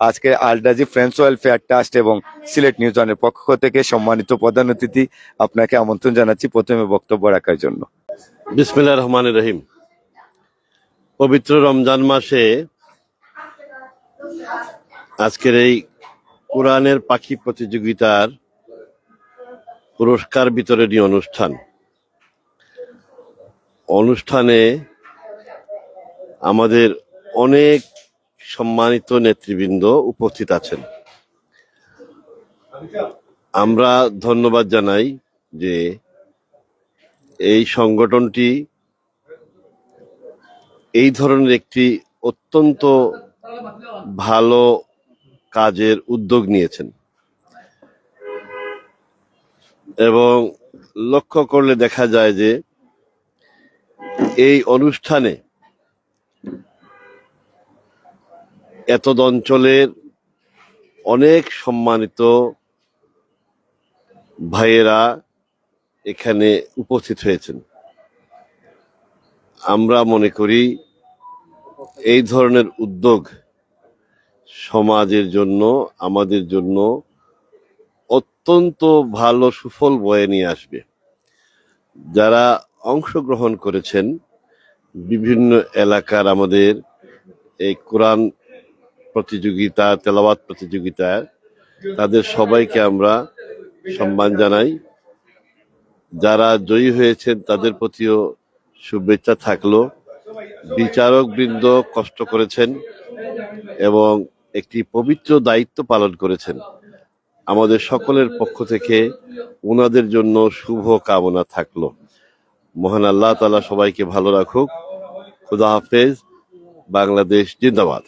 আজকে আলডাজি friends welfare trust এবং Sylhet news ওয়ানের পক্ষ থেকে সম্মানিত প্রধান অতিথি আপনাকে আমন্ত্রণ জানাচ্ছি প্রথমে বক্তব্য রাখার জন্য। বিসমিল্লা রহমান রহিম। পবিত্র রমজান মাসে আজকের এই কোরআনের পাখি প্রতিযোগিতার পুরস্কার বিতরণী অনুষ্ঠান। অনুষ্ঠানে আমাদের অনেক সম্মানিত নেতৃবৃন্দ উপস্থিত আছেন। আমরা ধন্যবাদ জানাই যে এই সংগঠনটি এই ধরনের একটি অত্যন্ত ভালো কাজের উদ্যোগ নিয়েছেন। এবং লক্ষ্য করলে দেখা যায় যে এই অনুষ্ঠানে এতদ অঞ্চলের অনেক সম্মানিত ভাইয়েরা এখানে উপস্থিত হয়েছেন। আমরা মনে করি এই ধরনের উদ্যোগ সমাজের জন্য, আমাদের জন্য অত্যন্ত ভালো, সুফল বয়ে নিয়ে আসবে। যারা অংশগ্রহণ করেছেন বিভিন্ন এলাকার আমাদের এই কোরআন প্রতিযোগিতা, তেলাওয়াত প্রতিযোগিতায় তাদের সবাইকে আমরা সম্মান জানাই। যারা জয়ী হয়েছেন তাদের প্রতিও শুভেচ্ছা থাকল। বিচারক বৃন্দ কষ্ট করেছেন এবং একটি পবিত্র দায়িত্ব পালন করেছেন। আমাদের সকলের পক্ষ থেকে ওনাদের জন্য শুভ কামনা থাকল। মহান আল্লাহ তালা সবাইকে ভালো রাখুক। খুদা হাফেজ। বাংলাদেশ জিন্দাবাদ।